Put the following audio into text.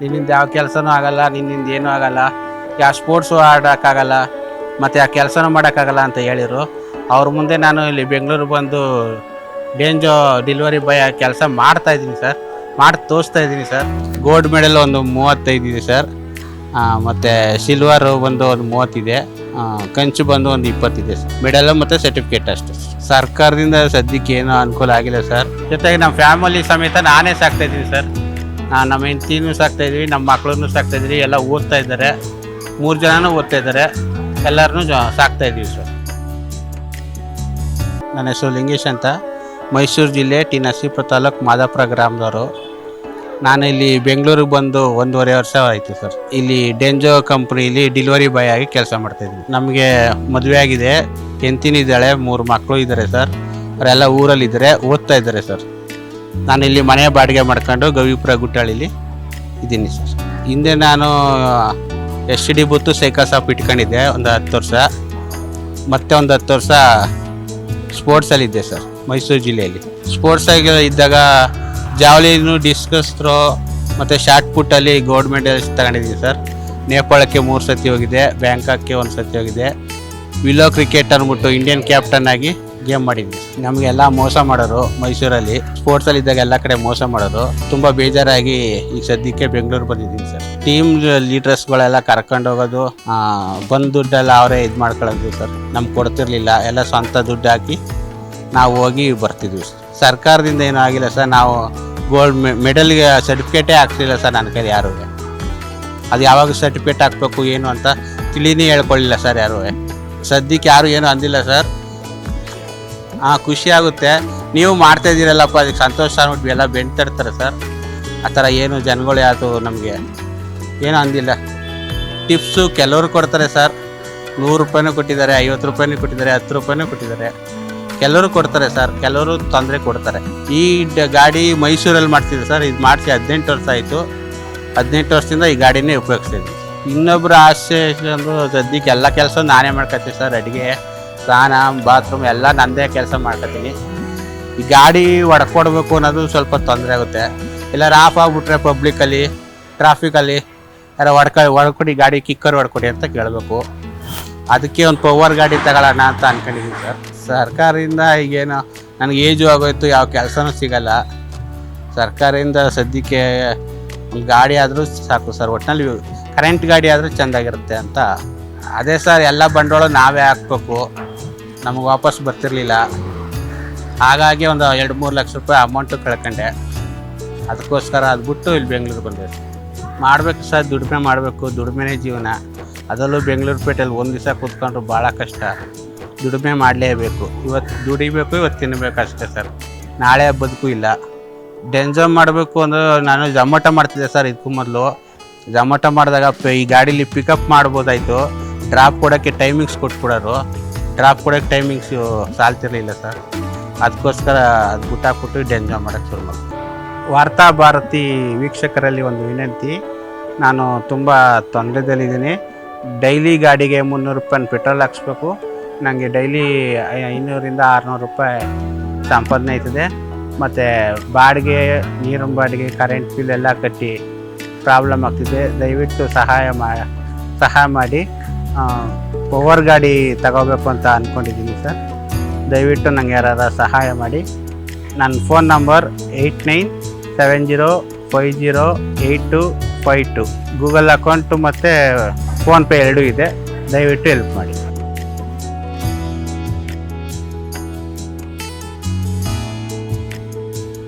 ನಿನ್ನಿಂದ ಯಾವ ಕೆಲಸನೂ ಆಗಲ್ಲ, ನಿನ್ನಿಂದ ಏನೂ ಆಗಲ್ಲ. ಯಾವ ಸ್ಪೋರ್ಟ್ಸು ಆಡೋಕ್ಕಾಗಲ್ಲ, ಮತ್ತು ಆ ಕೆಲಸನೂ ಮಾಡೋಕ್ಕಾಗಲ್ಲ ಅಂತ ಹೇಳಿದರು. ಅವ್ರ ಮುಂದೆ ನಾನು ಇಲ್ಲಿ ಬೆಂಗಳೂರು ಬಂದು ಡೇಂಜು ಡೆಲಿವರಿ ಬಾಯ್ ಕೆಲಸ ಮಾಡ್ತಾ ಇದ್ದೀನಿ ಸರ್. ಮಾಡಿ ತೋರಿಸ್ತಾ ಇದ್ದೀನಿ ಸರ್. ಗೋಲ್ಡ್ ಮೆಡಲ್ ಒಂದು ಮೂವತ್ತೈದು ಇದೆ ಸರ್. ಮತ್ತು ಸಿಲ್ವರು ಬಂದು ಒಂದು ಮೂವತ್ತಿದೆ. ಕಂಚು ಬಂದು ಒಂದು ಇಪ್ಪತ್ತಿದೆ ಸರ್. ಮೆಡಲು ಮತ್ತು ಸರ್ಟಿಫಿಕೇಟ್ ಅಷ್ಟೇ. ಸರ್ಕಾರದಿಂದ ಸದ್ಯಕ್ಕೆ ಏನೂ ಅನುಕೂಲ ಆಗಿಲ್ಲ ಸರ್. ಜೊತೆಗೆ ನಮ್ಮ ಫ್ಯಾಮಿಲಿ ಸಮೇತ ನಾನೇ ಸಾಕ್ತಾ ಇದ್ದೀನಿ ಸರ್. ನಮ್ಮ ಹೆಂಡ್ತಿನೂ ಸಾಕ್ತಾ ಇದ್ವಿ, ನಮ್ಮ ಮಕ್ಕಳನ್ನು ಸಾಕ್ತಾ ಇದ್ವಿ, ಎಲ್ಲ ಓದ್ತಾ ಇದ್ದಾರೆ. ಮೂರು ಜನನೂ ಓದ್ತಾ ಇದ್ದಾರೆ. ಎಲ್ಲರನ್ನೂ ಸಾಕ್ತಾ ಇದ್ದೀವಿ ಸರ್. ನನ್ನ ಹೆಸರು ಲಿಂಗೇಶ್ ಅಂತ. ಮೈಸೂರು ಜಿಲ್ಲೆ ಟಿ ನರಸೀಪುರ ತಾಲೂಕು ಮಾದಾಪುರ ಗ್ರಾಮದವರು. ನಾನು ಇಲ್ಲಿ ಬೆಂಗಳೂರಿಗೆ ಬಂದು ಒಂದೂವರೆ ವರ್ಷ ಆಯಿತು ಸರ್. ಇಲ್ಲಿ ಡೆಂಜೋ ಕಂಪ್ನಿಲಿ ಡಿಲಿವರಿ ಬಾಯ್ ಆಗಿ ಕೆಲಸ ಮಾಡ್ತಾಯಿದ್ವಿ ನಮಗೆ ಮದುವೆ ಆಗಿದೆ. ಹೆಂಡ್ತಿನಿದ್ದಾಳೆ, ಮೂರು ಮಕ್ಕಳು ಇದ್ದಾರೆ ಸರ್. ಅವರೆಲ್ಲ ಊರಲ್ಲಿದ್ದಾರೆ, ಓದ್ತಾ ಇದ್ದಾರೆ ಸರ್. ನಾನು ಇಲ್ಲಿ ಮನೆ ಬಾಡಿಗೆ ಮಾಡ್ಕೊಂಡು ಗವಿಪುರ ಗುಟ್ಟಾಳಿಲಿ ಇದ್ದೀನಿ ಸರ್. ಹಿಂದೆ ನಾನು ಎಸ್ ಡಿ ಬುತ್ತು ಸೈಕಲ್ ಶಾಪ್ ಇಟ್ಕೊಂಡಿದ್ದೆ ಒಂದು ಹತ್ತು ವರ್ಷ. ಮತ್ತೆ ಒಂದು ಹತ್ತು ವರ್ಷ ಸ್ಪೋರ್ಟ್ಸಲ್ಲಿದ್ದೆ ಸರ್, ಮೈಸೂರು ಜಿಲ್ಲೆಯಲ್ಲಿ. ಸ್ಪೋರ್ಟ್ಸಾಗಿ ಇದ್ದಾಗ ಜಾವ್ಲಿನು ಡಿಸ್ಕಸ್ ಥ್ರೋ ಮತ್ತು ಶಾರ್ಟ್ ಪುಟ್ಟಲ್ಲಿ ಗೋಲ್ಡ್ ಮೆಡಲ್ಸ್ ತಗೊಂಡಿದ್ದೀನಿ ಸರ್. ನೇಪಾಳಕ್ಕೆ ಮೂರು ಸತಿ ಹೋಗಿದೆ ಬ್ಯಾಂಕಾಕ್ಗೆ ಒಂದು ಸತಿ ಹೋಗಿದೆ. ವಿಲೋ ಕ್ರಿಕೆಟ್ ಅಂದ್ಬಿಟ್ಟು ಇಂಡಿಯನ್ ಕ್ಯಾಪ್ಟನ್ ಆಗಿ ಗೇಮ್ ಮಾಡಿದ್ವಿ. ನಮಗೆಲ್ಲ ಮೋಸ ಮಾಡೋರು ಮೈಸೂರಲ್ಲಿ. ಸ್ಪೋರ್ಟ್ಸಲ್ಲಿ ಇದ್ದಾಗ ಎಲ್ಲ ಕಡೆ ಮೋಸ ಮಾಡೋರು. ತುಂಬ ಬೇಜಾರಾಗಿ ಈಗ ಸದ್ಯಕ್ಕೆ ಬೆಂಗಳೂರು ಬಂದಿದ್ದೀನಿ ಸರ್. ಟೀಮ್ ಲೀಡರ್ಸ್ಗಳೆಲ್ಲ ಕರ್ಕೊಂಡು ಹೋಗೋದು ಬಂದ್ ದುಡ್ಡೆಲ್ಲ ಅವರೇ ಇದು ಮಾಡ್ಕೊಳ್ಳೋದು ಸರ್. ನಮ್ಗೆ ಕೊಡ್ತಿರ್ಲಿಲ್ಲ. ಎಲ್ಲ ಸ್ವಂತ ದುಡ್ಡು ಹಾಕಿ ನಾವು ಹೋಗಿ ಬರ್ತಿದ್ವಿ ಸರ್. ಸರ್ಕಾರದಿಂದ ಏನೂ ಆಗಿಲ್ಲ ಸರ್. ನಾವು ಗೋಲ್ಡ್ ಮೆಡಲ್ಗೆ ಸರ್ಟಿಫಿಕೇಟೇ ಹಾಕ್ತಿಲ್ಲ ಸರ್ ನನ್ನ ಕೈಲಿ ಯಾರೂ. ಅದು ಯಾವಾಗ ಸರ್ಟಿಫಿಕೇಟ್ ಹಾಕ್ಬೇಕು, ಏನು ಅಂತ ತಿಳಿನೇ ಹೇಳ್ಕೊಳ್ಳಿಲ್ಲ ಸರ್ ಯಾರು. ಸದ್ಯಕ್ಕೆ ಯಾರು ಏನು ಅಂದಿಲ್ಲ ಸರ್. ಹಾಂ, ಖುಷಿ ಆಗುತ್ತೆ. ನೀವು ಮಾಡ್ತಾ ಇದ್ದೀರಲ್ಲಪ್ಪ ಅದಕ್ಕೆ ಸಂತೋಷ ಅಂದ್ಬಿಟ್ಟು ಎಲ್ಲ ಬೆಂಡ್ ತಡ್ತಾರೆ ಸರ್. ಆ ಥರ ಏನು ಜನಗಳು ಯಾವುದು ನಮಗೆ ಏನೂ ಅಂದಿಲ್ಲ. ಟಿಪ್ಸು ಕೆಲವರು ಕೊಡ್ತಾರೆ ಸರ್. ನೂರು ರೂಪಾಯಿನೂ ಕೊಟ್ಟಿದ್ದಾರೆ, ಐವತ್ತು ರೂಪಾಯಿನೂ ಕೊಟ್ಟಿದ್ದಾರೆ, ಹತ್ತು ರೂಪಾಯಿನೂ ಕೊಟ್ಟಿದ್ದಾರೆ. ಕೆಲವರು ಕೊಡ್ತಾರೆ ಸರ್, ಕೆಲವರು ತೊಂದರೆ ಕೊಡ್ತಾರೆ. ಈ ಗಾಡಿ ಮೈಸೂರಲ್ಲಿ ಮಾಡ್ತಿದ್ದೆ ಸರ್, ಇದು ಮಾಡಿಸಿ ಹದಿನೆಂಟು ವರ್ಷ ಆಯಿತು. ಹದಿನೆಂಟು ವರ್ಷದಿಂದ ಈ ಗಾಡಿನೇ ಉಪಯೋಗಿಸ್ತಿದ್ವಿ ಇನ್ನೊಬ್ಬರು ಆಸೆ ಅಂದ್ರೆ ಸದ್ಯಕ್ಕೆ ಎಲ್ಲ ಕೆಲಸ ನಾನೇ ಮಾಡ್ಕೊತೀನಿ ಸರ್, ಅಡುಗೆ. ಸ್ನಾನ ಬಾತ್ರೂಮ್ ಎಲ್ಲ ನಂದೇ ಕೆಲಸ ಮಾಡ್ಕೊತೀನಿ. ಈ ಗಾಡಿ ಹೊಡ್ಕೊಡ್ಬೇಕು ಅನ್ನೋದು ಸ್ವಲ್ಪ ತೊಂದರೆ ಆಗುತ್ತೆ. ಎಲ್ಲರೂ ಆಫ್ ಆಗಿಬಿಟ್ರೆ ಪಬ್ಲಿಕಲ್ಲಿ ಟ್ರಾಫಿಕಲ್ಲಿ ಯಾರೋ ಹೊಡ್ಕ, ಹೊಡ್ಕೊಡಿ, ಗಾಡಿ ಕಿಕ್ಕರ್ ಹೊಡ್ಕೊಡಿ ಅಂತ ಕೇಳಬೇಕು. ಅದಕ್ಕೆ ಒಂದು ಪವರ್ ಗಾಡಿ ತಗೊಳ್ಳೋಣ ಅಂತ ಅನ್ಕೊಂಡಿದ್ದೀನಿ ಸರ್. ಸರ್ಕಾರದಿಂದ ಈಗೇನು ನನಗೆ ಏಜು ಆಗೋಯ್ತು, ಯಾವ ಕೆಲಸನೂ ಸಿಗಲ್ಲ. ಸರ್ಕಾರದಿಂದ ಸದ್ಯಕ್ಕೆ ಒಂದು ಗಾಡಿ ಆದರೂ ಸಾಕು ಸರ್. ಒಟ್ಟಿನಲ್ಲಿ ಕರೆಂಟ್ ಗಾಡಿ ಆದರೂ ಚೆಂದಾಗಿರುತ್ತೆ ಅಂತ. ಅದೇ ಸರ್, ಎಲ್ಲ ಬಂಡವಾಳ ನಾವೇ ಹಾಕ್ಬೇಕು. ನಮಗೆ ವಾಪಸ್ ಬರ್ತಿರ್ಲಿಲ್ಲ. ಹಾಗಾಗಿ ಒಂದು ಎರಡು ಮೂರು ಲಕ್ಷ ರೂಪಾಯಿ ಅಮೌಂಟು ಕಳ್ಕೊಂಡೆ. ಅದಕ್ಕೋಸ್ಕರ ಅದು ಬಿಟ್ಟು ಇಲ್ಲಿ ಬೆಂಗ್ಳೂರಿಗೆ ಬಂದೆ ಮಾಡಬೇಕು ಸರ್ ದುಡಿಮೆ ಮಾಡಬೇಕು ದುಡಿಮೆನೇ ಜೀವನ. ಅದರಲ್ಲೂ ಬೆಂಗಳೂರು ಪೇಟೆಯಲ್ಲಿ ಒಂದು ದಿವಸ ಕೂತ್ಕೊಂಡ್ರು ಭಾಳ ಕಷ್ಟ. ದುಡಿಮೆ ಮಾಡಲೇಬೇಕು. ಇವತ್ತು ದುಡಿಬೇಕು ಇವತ್ತು ತಿನ್ನಬೇಕು ಅಷ್ಟೇ ಸರ್. ನಾಳೆ ಬದುಕು ಇಲ್ಲ. ಡೆಂಜೋ ಮಾಡಬೇಕು ಅಂದರೆ ನಾನು ಜಮಾಟೊ ಮಾಡ್ತಿದ್ದೆ ಸರ್ ಇದಕ್ಕೂ ಮೊದಲು. ಜಮಾಟೊ ಮಾಡಿದಾಗ ಈ ಗಾಡೀಲಿ ಪಿಕಪ್ ಮಾಡ್ಬೋದಾಯಿತು. ಡ್ರಾಪ್ ಕೊಡೋಕ್ಕೆ ಟೈಮಿಂಗ್ಸ್ ಕೊಟ್ಬಿಡೋರು. ಡ್ರಾಪ್ ಕೊಡೋಕ್ಕೆ ಟೈಮಿಂಗ್ಸ್ ಸಾಲ್ತಿರಲಿಲ್ಲ ಸರ್ ಅದಕ್ಕೋಸ್ಕರ ಅದು ಬಿಟ್ಟಾಕ್ಬಿಟ್ಟು ಡೆಂಜೋ ಮಾಡೋಕ್ಕೆ ಶುರು ಮಾಡ್ತೀನಿ ವಾರ್ತಾ ಭಾರತಿ ವೀಕ್ಷಕರಲ್ಲಿ ಒಂದು ವಿನಂತಿ. ನಾನು ತುಂಬ ತೊಂದರೆದಲ್ಲಿದ್ದೀನಿ. ಡೈಲಿ ಗಾಡಿಗೆ ಮುನ್ನೂರು ರೂಪಾಯಿ ಪೆಟ್ರೋಲ್ ಹಾಕ್ಸ್ಬೇಕು. ನನಗೆ ಡೈಲಿ ಐನೂರಿಂದ ಆರುನೂರು ರೂಪಾಯಿ ಸಂಪಾದನೆ ಆಯ್ತದೆ. ಮತ್ತು ಬಾಡಿಗೆ, ನೀರಿನ ಬಾಡಿಗೆ ಕರೆಂಟ್ ಬಿಲ್ ಎಲ್ಲ ಕಟ್ಟಿ ಪ್ರಾಬ್ಲಮ್ ಆಗ್ತಿದೆ. ದಯವಿಟ್ಟು ಸಹಾಯ ಮಾ, ಸಹಾಯ ಮಾಡಿ. ಪವರ್ ಗಾಡಿ ತಗೋಬೇಕು ಅಂತ ಅಂದ್ಕೊಂಡಿದ್ದೀನಿ ಸರ್. ದಯವಿಟ್ಟು ನನಗೆ ಯಾರಾದರೂ ಸಹಾಯ ಮಾಡಿ. ನನ್ನ phone number eight nine seven zero five zero eight two five two Google account ಮತ್ತು ಫೋನ್ಪೇ ಎರಡೂ ಇದೆ. ದಯವಿಟ್ಟು ಹೆಲ್ಪ್ ಮಾಡಿ.